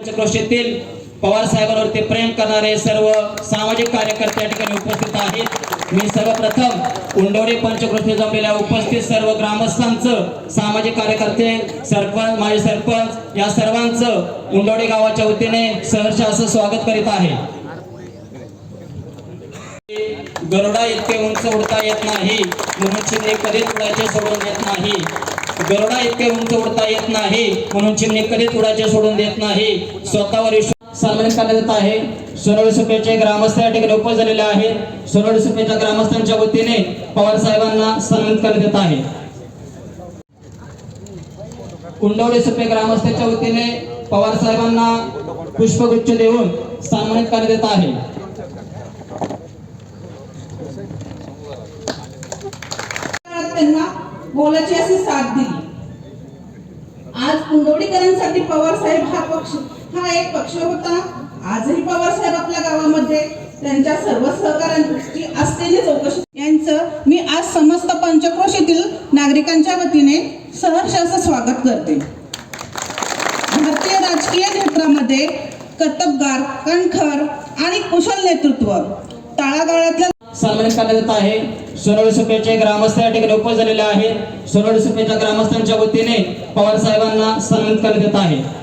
पंचक्रोशीतील पवार साहेबांवरती प्रेम करणारे सर्व सामाजिक कार्यकर्ते या ठिकाणी उपस्थित आहेत. मी सर्वप्रथम उंडवडी पंचकृष्ण जमलेल्या उपस्थित सर्व ग्रामस्थांचं सामाजिक कार्यकर्ते सरपंच माजी सरपंच या सर्वांचं उंडोडे गावाच्या वतीने सहर्ष असं स्वागत करीत आहे. गरुडा इतके उंच उडता येत नाही. म्हणून चिमणी कधीच उडायचे सोडून येत नाही. गरुडा इतके उंच उडता येत नाही म्हणून चिमणी कधीच उडायचे सोडून देत नाही. स्वतःवर विश्वास सन्मानित करण्यात येत आहे. सोनवडी सुपेचे ग्रामस्थ या ठिकाणी उपस्थित झालेले आहेत. सोनवडी सुपेच्या ग्रामस्थांच्या वतीने पवार साहेबांना सन्मानित करण्यात येत आहे. कुंडवडी सुपे ग्रामस्थांच्या वतीने पवार साहेबांना पुष्पगुच्छ देऊन सन्मानित करण्यात येत आहे. त्यांना मोलाची अशी साथ दिली. कुंडवडीकरांसाठी पवार साहेब हा पक्ष हा एक पक्ष होता. आजही पवार साहेब आपल्या गावामध्ये त्यांच्या सर्व सहकाऱ्यांची असलेली चौकशी. यांचं मी आज समस्त पंचक्रोशीतील नागरिकांच्या वतीने सहर्ष असं स्वागत करते. भारतीय राजकीय क्षेत्रामध्ये कर्तबगार कणखर आणि कुशल नेतृत्व तळागाळातल्या सन्मानित करण्यात येत आहे. सोनवडी सुपेचे ग्रामस्थ या ठिकाणी उपस्थित झालेले आहेत. सोनवडी सुपेच्या ग्रामस्थांच्या वतीने पवार साहेबांना सन्मानित करण्यात येत आहे.